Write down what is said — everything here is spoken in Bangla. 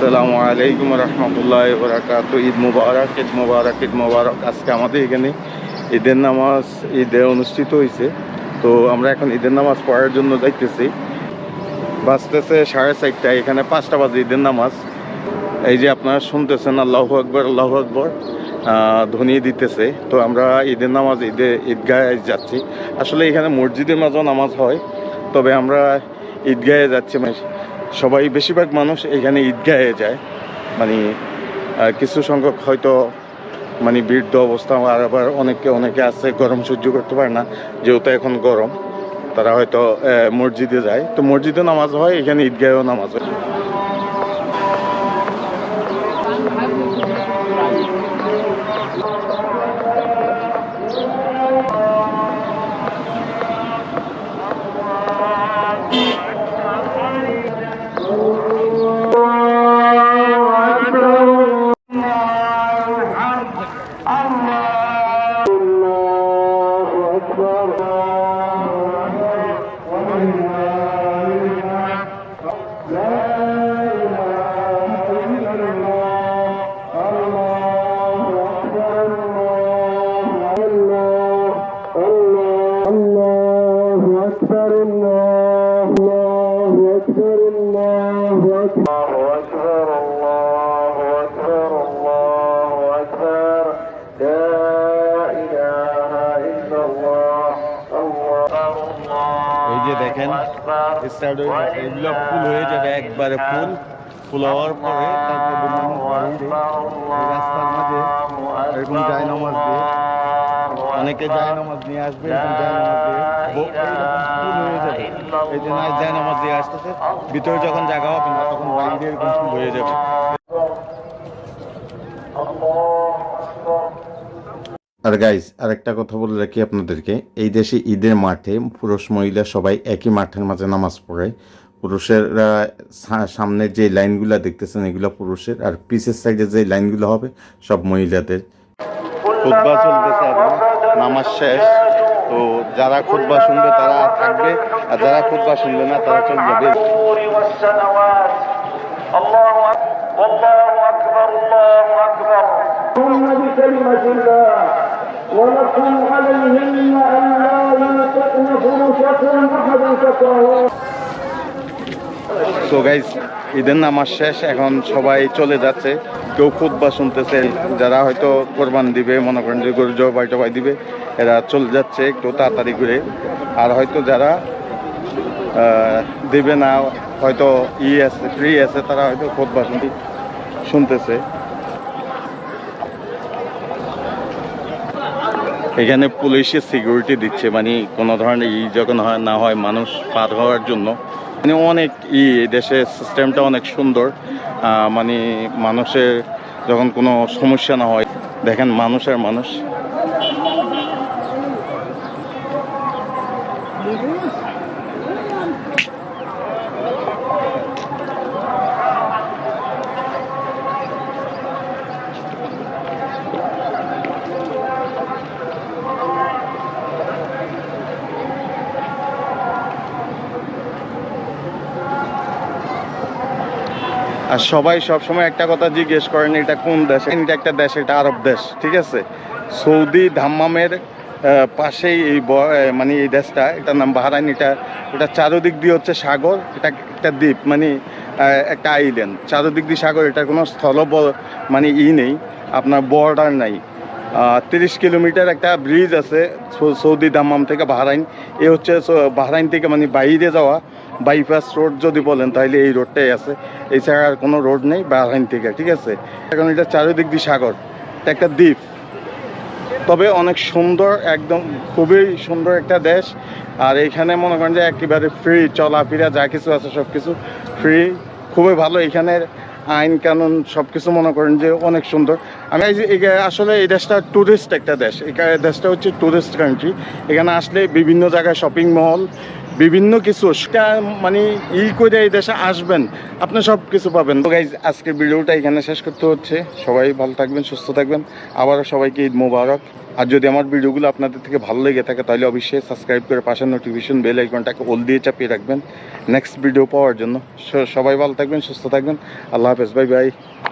আসসালামু আলাইকুম রহমতুল্লাহ বরাকাত। ঈদ মুবারক ঈদ মুবারক ঈদ মুবারক। আজকে আমাদের এখানে ঈদের নামাজ, ঈদে অনুষ্ঠিত হয়েছে তো আমরা এখন ঈদের নামাজ পড়ার জন্য যাইতেছি। বাঁচতেছে সাড়ে চারটায়, এখানে পাঁচটা বাজে ঈদের নামাজ। এই যে আপনারা শুনতেছেন, আল্লাহ আকবর আল্লাহ আকবর ধ্বনি দিতেছে। তো আমরা ঈদের নামাজ, ঈদে, ঈদগাহে যাচ্ছি। আসলে এখানে মসজিদের মাঝেও নামাজ হয়, তবে আমরা ঈদগাহে যাচ্ছি। সবাই বেশিরভাগ মানুষ এখানে ঈদগাহে যায়। মানে কিছু সংখ্যক হয়তো মানে বৃদ্ধ অবস্থা, আর আবার অনেকে অনেকে আছে, গরম সহ্য করতে পারে না, যেহেতু এখন গরম। তারা হয়তো মসজিদে যায়। তো মসজিদে নামাজ হয়, এখানে ঈদগাহেও নামাজ হয়। أكبر الله الله أكبر الله أكبر الله أكبر الله أكبر لا إله إلا الله الله এই যে দেখেন স্টার্ট হয়ে গেছে। এগুলো ফুল হয়ে যাবে একবারে ফুল ফুল হওয়ার পরে তারপর বিভিন্ন বাড়িতে এই রাস্তার মাঝে এরকম যায় নামাজ দিয়ে অনেকে যায় নামাজ নিয়ে আসবে এই যে নাই যায় নামাজ দিয়ে আসতেছে। ভিতরে যখন জায়গা হবে না তখন বাইরে এরকম হয়ে যাবে। আর গাইজ আরেকটা কথা বলে রাখি আপনাদেরকে। এই দেশে ঈদের মাঠে পুরুষ মহিলা সবাই একই মাঠের মাঝে নামাজ পড়ে। পুরুষেরা সা- সামনে যে লাইনগুলো দেখতেছেন এগুলো পুরুষের। আর পিছের সাইডে যে লাইনগুলো হবে সব মহিলাদের। চলতেছে এখন নামাজ শেষ তো যারা খুতবা শুনবে তারা থাকবে আর যারা খুতবা শুনবে না তারা চলে যাবে النور والسنوات الله أكبر والله أكبر الله أكبر هم بكلمة الله ولكم عليهن أن لا ينطقن فرشكم أحدا كفاه সো গাইজ ঈদের নামাজ শেষ, এখন সবাই চলে যাচ্ছে। কেউ খুতবা শুনতেছে, যারা হয়তো কোরবান দিবে, মনে করেন যে গরু জবাই টবাই দিবে, এরা চলে যাচ্ছে একটু তাড়াতাড়ি করে আর হয়তো যারা দেবে না, হয়তো ই আছে ফ্রি আছে, তারা হয়তো শুনতে শুনতেছে। এখানে পুলিশে সিকিউরিটি দিচ্ছে মানে কোনো ধরনের ই যখন হয়, না হয় মানুষ পার হওয়ার জন্য। মানে অনেক ই দেশের সিস্টেমটা অনেক সুন্দর। মানে মানুষের যখন কোনো সমস্যা না হয়, দেখেন মানুষের মানুষ। আর সবাই সবসময় একটা কথা জিজ্ঞেস করেন, এটা কোন দেশ? এটা একটা দেশ, এটা আরব দেশ, ঠিক আছে? সৌদি ধাম্মামের পাশেই এই মানে এই দেশটা, এটার নাম বাহারাইন, এটা এটা চারোদিক দিয়ে হচ্ছে সাগর, এটা একটা দ্বীপ মানে একটা আইল্যান্ড চারোদিক দিয়ে সাগর এটা কোনো স্থল মানে ই নেই, আপনার বর্ডার নাই। তিরিশ কিলোমিটার একটা ব্রিজ আছে সৌদি দাম্মাম থেকে বাহরাইন, এ হচ্ছে বাহরাইন থেকে মানে বাইরে যাওয়া বাইপাস রোড যদি বলেন, তাহলে এই রোডটাই আছে। এছাড়া আর কোনো রোড নেই বাহরাইন থেকে, ঠিক আছে? এখন এটা চারিদিক দিয়ে সাগর এটা একটা দ্বীপ। তবে অনেক সুন্দর, একদম খুবই সুন্দর একটা দেশ। আর এখানে মনে করেন যে একেবারে ফ্রি চলাফেরা যা কিছু আছে সব কিছু ফ্রি খুবই ভালো এখানের আইন কানুন সব কিছু মনে করেন যে অনেক সুন্দর। আমি এই আসলে এই দেশটা ট্যুরিস্ট একটা দেশ। এখানে দেশটা হচ্ছে ট্যুরিস্ট কান্ট্রি এখানে আসলে বিভিন্ন জায়গায় শপিং মল বিভিন্ন কিছু। মানে ই করে এই দেশে আসবেন, আপনি সব কিছু পাবেন। তো গাইজ আজকের ভিডিওটা এখানে শেষ করতে হচ্ছে। সবাই ভালো থাকবেন, সুস্থ থাকবেন। আবারও সবাইকে ঈদ মোবারক। আর যদি আমার ভিডিওগুলো আপনাদের থেকে ভালো লেগে থাকে, তাহলে অবশ্যই সাবস্ক্রাইব করে পাশের নোটিফিকেশন বেল আইকনটাকে অল দিয়ে চাপিয়ে রাখবেন। নেক্সট ভিডিও পাওয়ার জন্য। সবাই ভালো থাকবেন, সুস্থ থাকবেন। আল্লাহ হাফেজ বাই বাই